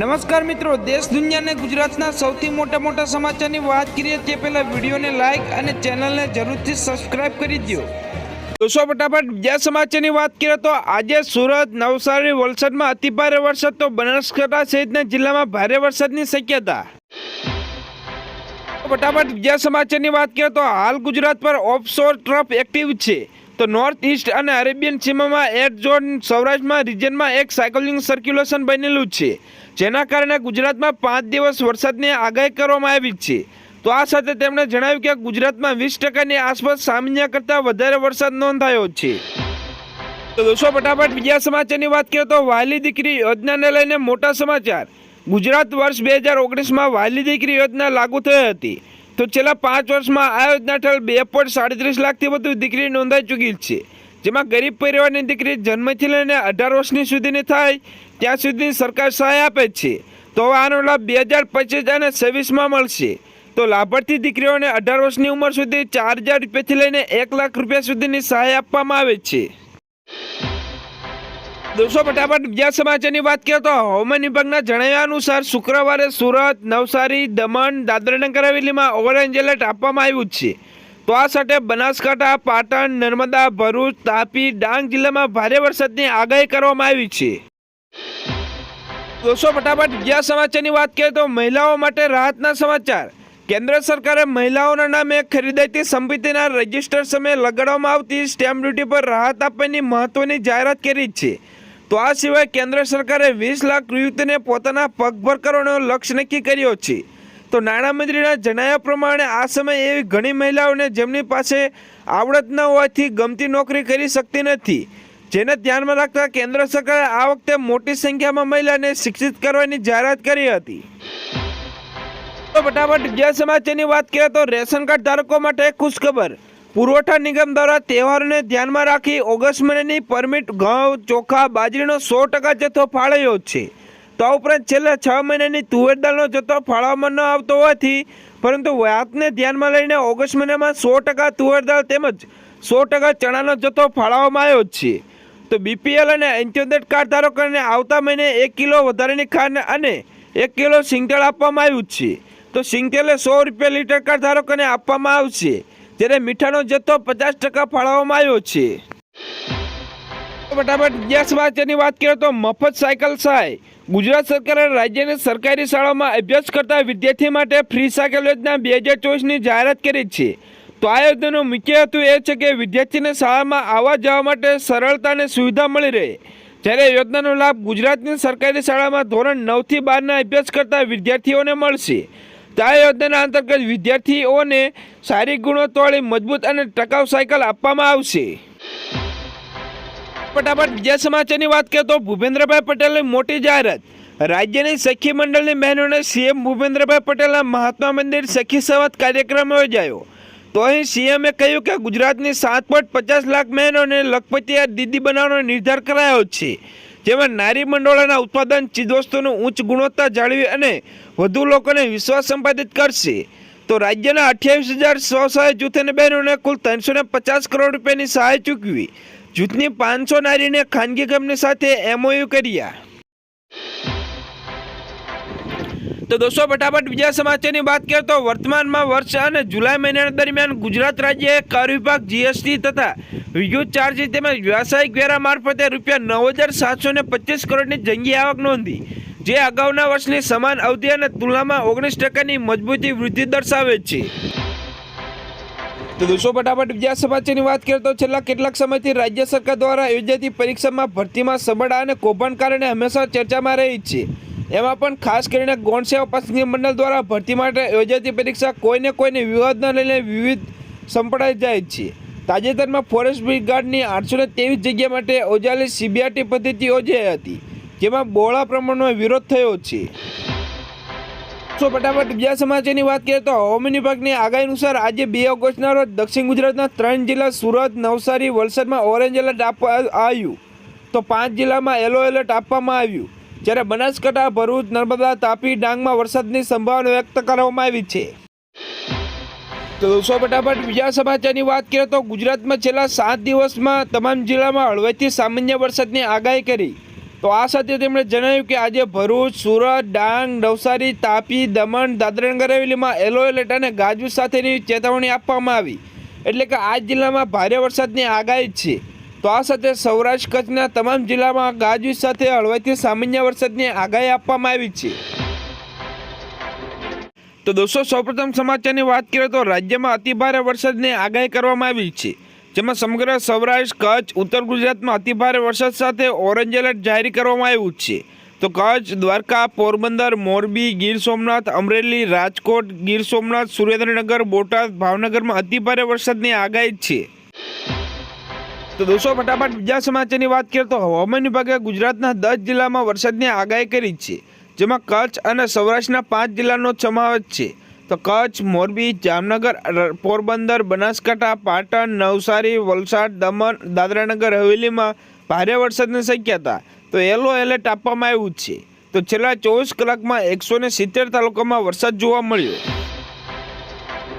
નમસ્કાર મિત્રો, દેશ દુનિયાને ગુજરાતના સૌથી મોટા મોટા સમાચારની વાત કરીએ તે પહેલાં વિડીયોને લાઈક અને ચેનલને જરૂરથી સબસ્ક્રાઇબ કરી દો દોસ્તો, ફટાફટ બીજા સમાચારની વાત કરીએ તો આજે સુરત, નવસારી, વલસાડમાં અતિભારે વરસાદ તો બનાસકાંઠા સહિતના જિલ્લામાં ભારે વરસાદની શક્યતા. ફટાફટ બીજા સમાચારની વાત કરીએ તો હાલ ગુજરાત પર ઓફશોર ટ્રફ એક્ટિવ છે. તો નોર્થ ઈસ્ટ અને અરેબિયન સીમામાં એર ઝોન સૌરાષ્ટ્રમાં રિજનમાં એક સાયકલિંગ સર્ક્યુલેશન બનેલું છે. જેના કારણે ગુજરાતમાં પાંચ દિવસ વરસાદની આગાહી કરવામાં આવી છે. તો આ સાથે તેમણે જણાવ્યું કે ગુજરાતમાં વીસ ટકાની આસપાસ સામાન્ય કરતાં વધારે વરસાદ નોંધાયો છે. તો દોસ્તો, ફટાફટ બીજા સમાચારની વાત કરીએ તો વાલી દીકરી યોજનાને લઈને મોટા સમાચાર. ગુજરાત વર્ષ બે હજાર ઓગણીસમાં વાલી દીકરી યોજના લાગુ થઈ હતી. તો છેલ્લા પાંચ વર્ષમાં આ યોજના હેઠળ બે પોઈન્ટ સાડત્રીસ લાખથી વધુ દીકરી નોંધાઈ ચૂકી છે. જેમાં ગરીબ પરિવારની દીકરી જન્મથી લઈને અઢાર વર્ષની સુધીની થાય, ત્યાં સુધી સરકાર સહાય આપે છે. તો આનો લાભ બે હજાર પચીસ અને છવ્વીસમાં મળશે. તો લાભાર્થી દીકરીઓને અઢાર વર્ષની ઉંમર સુધી ચાર હજાર રૂપિયાથી લઈને એક લાખ રૂપિયા સુધીની સહાય આપવામાં આવે છે. દોસ્તો, ફટાફટ બીજા સમાચારની વાત કરીએ તો હવામાન વિભાગના જણાવ્યા અનુસાર શુક્રવારે સુરત, નવસારી, દમણ દાદરાનગર હવેલીમાં ઓરેન્જ એલર્ટ આપવામાં આવ્યું છે. તો આ સાથે બનાસકાંઠા, પાટણ, નર્મદા, ભરૂચ, તાપી, ડાંગ જિલ્લામાં ભારે વરસાદની આગાહી કરવામાં આવી છે. દોસ્તો, ફટાફટ બીજા સમાચારની વાત કરીએ તો મહિલાઓ માટે રાહતના સમાચાર. કેન્દ્ર સરકારે મહિલાઓના નામે ખરીદાતી સંપત્તિના રજિસ્ટર સમયે લગાડવામાં આવતી સ્ટેમ્પ ડ્યુટી પર રાહત આપવાની મહત્વની જાહેરાત કરી છે. તો આ સિવાય કેન્દ્ર સરકારે વીસ લાખ યુવતીને પોતાના પગભર કરવાનો લક્ષ્ય નક્કી કર્યો છે. તો નાણામંત્રીના જણાવ્યા પ્રમાણે આ સમયે એવી ઘણી મહિલાઓને જેમની પાસે આવડત ન હોવાથી ગમતી નોકરી કરી શકતી નથી. જેને ધ્યાનમાં રાખતા કેન્દ્ર સરકારે આ વખતે મોટી સંખ્યામાં મહિલાને શિક્ષિત કરવાની જાહેરાત કરી હતી. તો ફટાફટ બીજા સમાચારની વાત કરીએ તો રેશન કાર્ડ ધારકો માટે ખુશખબર. પુરવઠા નિગમ દ્વારા તહેવારોને ધ્યાનમાં રાખી ઓગસ્ટ મહિનાની પરમિટ ઘઉં, ચોખા, બાજરીનો સો ટકા જથ્થો ફાળવ્યો છે. તો ઉપરાંત છેલ્લા છ મહિનાની તુવેર દાળનો જથ્થો ફાળવવામાં ન આવતો હોવાથી, પરંતુ વાતને ધ્યાનમાં લઈને ઓગસ્ટ મહિનામાં સો ટકા તુવેર દાળ તેમજ સો ટકા ચણાનો જથ્થો ફાળવવામાં આવ્યો છે. તો બીપીએલ અને એન્ટ્યોદેટ કાર્ડ ધારકોને આવતા મહિને એક કિલો વધારાની ખાંડ અને એક કિલો સિંગતેલ આપવામાં આવ્યું છે. તો સિંગતેલે સો રૂપિયા લીટર કાર્ડ ધારકોને આપવામાં આવશે, જ્યારે મીઠાનો જથ્થો પચાસ ટકા ફાળવવામાં આવ્યો છે. ફટાફટ બીજા સમાચારની વાત કરીએ તો મફત સાયકલ સહાય. ગુજરાત સરકારે રાજ્યની સરકારી શાળામાં અભ્યાસ કરતા વિદ્યાર્થી માટે ફ્રી સાયકલ યોજના બે હજાર ચોવીસની જાહેરાત કરી છે. તો આ યોજનાનો મુખ્ય હેતુ એ છે કે વિદ્યાર્થીને શાળામાં આવવા જવા માટે સરળતા અને સુવિધા મળી રહે. જ્યારે યોજનાનો લાભ ગુજરાતની સરકારી શાળામાં ધોરણ નવથી બારના અભ્યાસ કરતા વિદ્યાર્થીઓને મળશે. તો આ યોજનાના અંતર્ગત વિદ્યાર્થીઓને સારી ગુણવત્તાવાળી, મજબૂત અને ટકાઉ સાયકલ આપવામાં આવશે. ફટાફટ બીજા સમાચારની વાત કરીએ તો ભૂપેન્દ્રભાઈ પટેલની મોટી જાહેરાત. રાજ્યની સખી મંડળની બહેનોને સીએમ ભૂપેન્દ્રભાઈ પટેલના મહાત્મા મંદિર સખી સંવાદ કાર્યક્રમ યોજાયો. તો અહીં સીએમએ કહ્યું કે ગુજરાતની સાત પોઈન્ટ પચાસ લાખ બહેનોને લખપતિયા દીદી બનાવવાનો નિર્ધાર કરાયો છે. જેમાં નારી મંડળોના ઉત્પાદન, ચીજવસ્તુનું ઉચ્ચ ગુણવત્તા જાળવી અને વધુ લોકોને વિશ્વાસ સંપાદિત કરશે. તો રાજ્યના અઠ્યાવીસ હજાર સ્વસહાય જૂથની બહેનોને કુલ ત્રણસો પચાસ કરોડ રૂપિયાની સહાય ચૂકવી. જૂથની પાંચસો નારીને ખાનગી કંપની સાથે એમઓયુ કર્યા. તો દોસ્તો, ફટાફટ બીજા સમાચારની વાત કરીએ તો વર્તમાનમાં વર્ષ અને જુલાઈ મહિના દરમિયાન ગુજરાત રાજ્યએ કર વિભાગ જીએસટી તથા વિદ્યુત ચાર્જ તેમજ વ્યવસાયિક વેરા મારફતે રૂપિયા નવ હજાર સાતસો ને પચીસ કરોડની જંગી આવક નોંધી, જે અગાઉના વર્ષની સમાન અવધિ અને તુલનામાં ઓગણીસ ટકાની મજબૂતી વૃદ્ધિ દર્શાવે છે. તો દોસ્તો, ફટાફટ બીજા સમાચારની વાત કરીએ તો છેલ્લા કેટલાક સમયથી રાજ્ય સરકાર દ્વારા યોજાતી પરીક્ષામાં ભરતીમાં સબળા અને કૌભાંડ કારણે હંમેશા ચર્ચામાં રહી છે. એમાં પણ ખાસ કરીને ગૌણ સેવા પસંદગી મંડળ દ્વારા ભરતી માટે યોજાતી પરીક્ષા કોઈને કોઈને વિવાદને લઈને વિવિધ સંપડાઈ જાય છે. તાજેતરમાં ફોરેસ્ટ ગાર્ડની આઠસો ને ત્રેવીસ જગ્યા માટે ઓજાલી સીબીઆરટી પદ્ધતિ યોજાઈ હતી, જેમાં બહોળા પ્રમાણમાં વિરોધ થયો છે. તો ફટાફટ બીજા સમાચારની વાત કરીએ તો હવામાન વિભાગની આગાહી અનુસાર આજે બે ઓગસ્ટના રોજ દક્ષિણ ગુજરાતના ત્રણ જિલ્લા સુરત, નવસારી, વલસાડમાં ઓરેન્જ એલર્ટ આપવા આવ્યું. તો પાંચ જિલ્લામાં યલો એલર્ટ આપવામાં આવ્યું. જ્યારે બનાસકાંઠા, ભરૂચ, નર્મદા, તાપી, ડાંગમાં વરસાદની સંભાવના વ્યક્ત કરવામાં આવી છે. તો દોસ્તો, ફટાફટ બીજા સમાચારની વાત કરીએ તો ગુજરાતમાં છેલ્લા સાત દિવસમાં તમામ જિલ્લામાં હળવેથી સામાન્ય વરસાદની આગાહી કરી. તો આ સાથે તેમણે જણાવ્યું કે આજે ભરૂચ, સુરત, ડાંગ, નવસારી, તાપી, દમણ દાદરાનગર હવેલીમાં યલો એલર્ટ અને ગાજવીજ સાથેની ચેતવણી આપવામાં આવી. એટલે કે આ જિલ્લામાં ભારે વરસાદની આગાહી છે. તો આ સાથે સૌરાષ્ટ્ર કચ્છના તમામ જિલ્લામાં ગાજવીજ સાથે હળવાથી સામાન્ય વરસાદની આગાહી આપવામાં આવી છે. તો દોસ્તો, સૌપ્રથમ સમાચારની વાત કરીએ તો રાજ્યમાં અતિભારે વરસાદની આગાહી કરવામાં આવી છે. જેમાં સમગ્ર સૌરાષ્ટ્ર, કચ્છ, ઉત્તર ગુજરાતમાં અતિભારે વરસાદ સાથે ઓરેન્જ એલર્ટ જાહેર કરવામાં આવ્યું છે. તો કચ્છ, દ્વારકા, પોરબંદર, મોરબી, ગીર સોમનાથ, અમરેલી, રાજકોટ, ગીર સોમનાથ, સુરેન્દ્રનગર, બોટાદ, ભાવનગરમાં અતિભારે વરસાદની આગાહી છે. તો દોસ્તો, ફટાફટ બીજા સમાચારની વાત કરીએ તો હવામાન વિભાગે ગુજરાતના દસ જિલ્લામાં વરસાદની આગાહી કરી છે, જેમાં કચ્છ અને સૌરાષ્ટ્રના પાંચ જિલ્લાનો સમાવેશ છે. તો કચ્છ, મોરબી, જામનગર પોરબંદર, બનાસકાંઠા, પાટણ, નવસારી, વલસાડ, દમણ, દાદરાનગર, હવેલીમાં ભારે વરસાદની શક્યતા. તો યલો એલર્ટ આપવામાં આવ્યું છે. તો છેલ્લા ચોવીસ કલાકમાં એકસો ને સિત્તેર તાલુકામાં વરસાદ જોવા મળ્યો.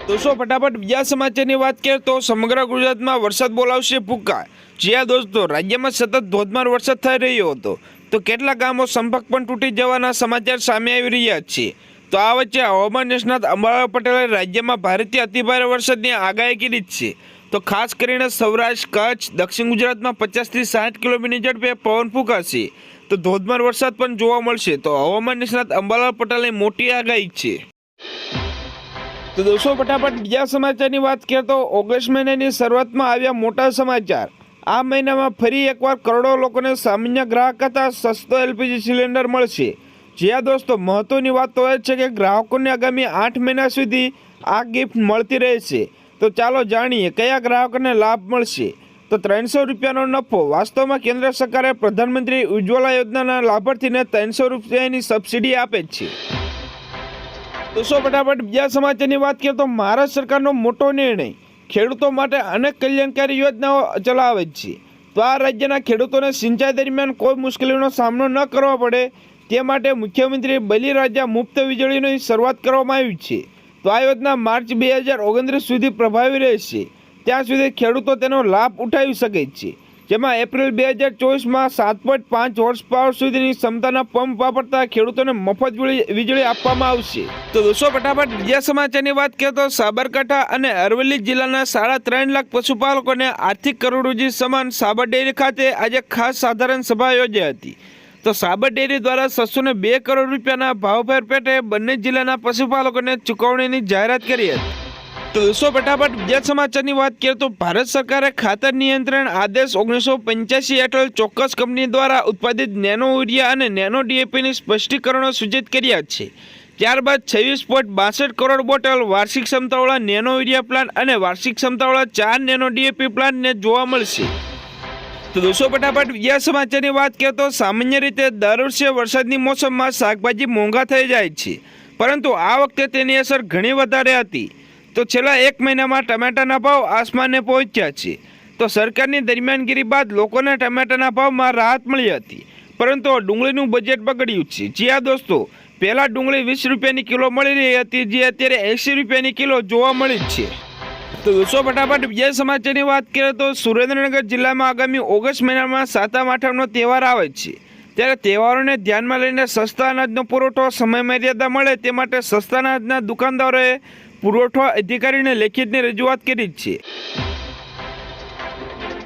દોસ્તો ફટાફટ બીજા સમાચારની વાત કરીએ તો સમગ્ર ગુજરાતમાં વરસાદ બોલાવશે ભૂકા જ્યાં દોસ્તો, રાજ્યમાં સતત ધોધમાર વરસાદ થઈ રહ્યો હતો. તો કેટલા ગામો સંપર્ક પણ તૂટી જવાના સમાચાર સામે આવી રહ્યા છે. તો આ વચ્ચે હવામાન નિષ્ણાત અંબાલાલ પટેલે રાજ્યમાં ભારેથી અતિભારે વરસાદની આગાહી કરી છે. તો ખાસ કરીને સૌરાષ્ટ્ર, કચ્છ, દક્ષિણ ગુજરાતમાં પચાસથી સાઠ કિલોમીટર ઝડપે પવન ફૂંકાશે. તો ધોધમાર વરસાદ પણ જોવા મળશે. તો હવામાન નિષ્ણાત અંબાલાલ પટેલની મોટી આગાહી છે. તો દોસ્તો, ફટાફટ બીજા સમાચારની વાત કરીએ તો ઓગસ્ટ મહિનાની શરૂઆતમાં આવ્યા મોટા સમાચાર. આ મહિનામાં ફરી એકવાર કરોડો લોકોને સામાન્ય ગ્રાહક હતા સસ્તો એલપીજી સિલિન્ડર મળશે. જ્યાં દોસ્તો મહત્ત્વની વાત તો એ છે કે ગ્રાહકોને આગામી આઠ મહિના સુધી આ ગિફ્ટ મળતી રહેશે. તો ચાલો જાણીએ કયા ગ્રાહકોને લાભ મળશે. તો ત્રણસો રૂપિયાનો નફો વાસ્તવમાં કેન્દ્ર સરકારે પ્રધાનમંત્રી ઉજ્જવલા યોજનાના લાભાર્થીને ત્રણસો રૂપિયાની સબસિડી આપે છે. દોસ્તો ફટાફટ બીજા સમાચારની વાત કરીએ તો મહારાષ્ટ્ર સરકારનો મોટો નિર્ણય. ખેડૂતો માટે અનેક કલ્યાણકારી યોજનાઓ ચલાવે છે. તો આ રાજ્યના ખેડૂતોને સિંચાઈ દરમિયાન કોઈ મુશ્કેલીનો સામનો ન કરવો પડે. તે માટે મુખ્યમંત્રી બલિરાજા મુફ્ત વીજળીની શરૂઆત કરવામાં આવી છે. તો આ યોજના માર્ચ બે હજાર ઓગણત્રીસ સુધી પ્રભાવી રહેશે. ત્યાં સુધી ખેડૂતો તેનો લાભ ઉઠાવી શકે છે. જેમાં એપ્રિલ બે હજાર ચોવીસમાં સાત પોઈન્ટ પાંચ હોર્સ પાવર સુધીની ક્ષમતાના પંપ વાપરતા ખેડૂતોને મફત વીજળી- આપવામાં આવશે. તો દોસ્તો, ફટાફટ બીજા સમાચારની વાત કરીએ તો સાબરકાંઠા અને અરવલ્લી જિલ્લાના સાડા ત્રણ લાખ પશુપાલકોને આર્થિક કરોડોજી સમાન સાબર ડેરી ખાતે આજે ખાસ સાધારણ સભા યોજાઈ હતી. તો સાબર ડેરી દ્વારા છસો બે કરોડ રૂપિયાના ભાવફેર પેટે બંને જિલ્લાના પશુપાલકોને ચૂકવણીની જાહેરાત કરી હતી. તો દોસ્તો, ફટાફટ બીજા સમાચારની વાત કરીએ તો ભારત સરકારે ખાતર નિયંત્રણ આદેશ ઓગણીસો પંચ્યાસી હેઠળ ચોક્કસ કંપની દ્વારા ઉત્પાદિત નેનો યુરિયા અને નેનો ડીએપીની સ્પષ્ટીકરણો સૂચિત કર્યા છે. ત્યારબાદ છવ્વીસ પોઈન્ટ બાસઠ કરોડ બોટલ વાર્ષિક ક્ષમતાવાળા નેનો યુરિયા પ્લાન્ટ અને વાર્ષિક ક્ષમતાવાળા ચાર નેનો ડીએપી પ્લાન્ટને જોવા મળશે. તો દોસ્તો, ફટાફટ બીજા સમાચારની વાત કરીએ તો સામાન્ય રીતે દર વર્ષે વરસાદની મોસમમાં શાકભાજી મોંઘા થઈ જાય છે. પરંતુ આ વખતે તેની અસર ઘણી વધારે હતી. તો છેલ્લા એક મહિનામાં ટમેટાના ભાવ આસમાને પહોંચ્યા છે. તો સરકારની દરમિયાનગીરી બાદ લોકોને ટમેટાના ભાવમાં રાહત મળી હતી. પરંતુ ડુંગળીનું બજેટ બગડ્યું છે. જી આ દોસ્તો, પહેલાં ડુંગળી વીસ રૂપિયાની કિલો મળી રહી હતી, જે અત્યારે એંસી રૂપિયાની કિલો જોવા મળી છે. દોસ્તો ફટાફટ બીજા સમાચારની વાત કરીએ તો સુરેન્દ્રનગર જિલ્લામાં આગામી ઓગસ્ટ મહિનામાં સાતમ આઠમનો તહેવાર આવે છે. ત્યારે તહેવારોને ધ્યાનમાં લઈને સસ્તા અનાજનો પુરવઠો સમય મર્યાદા મળે તે માટે સસ્તા અનાજના દુકાનદારોએ પુરવઠો અધિકારીને લેખિતની રજૂઆત કરી છે.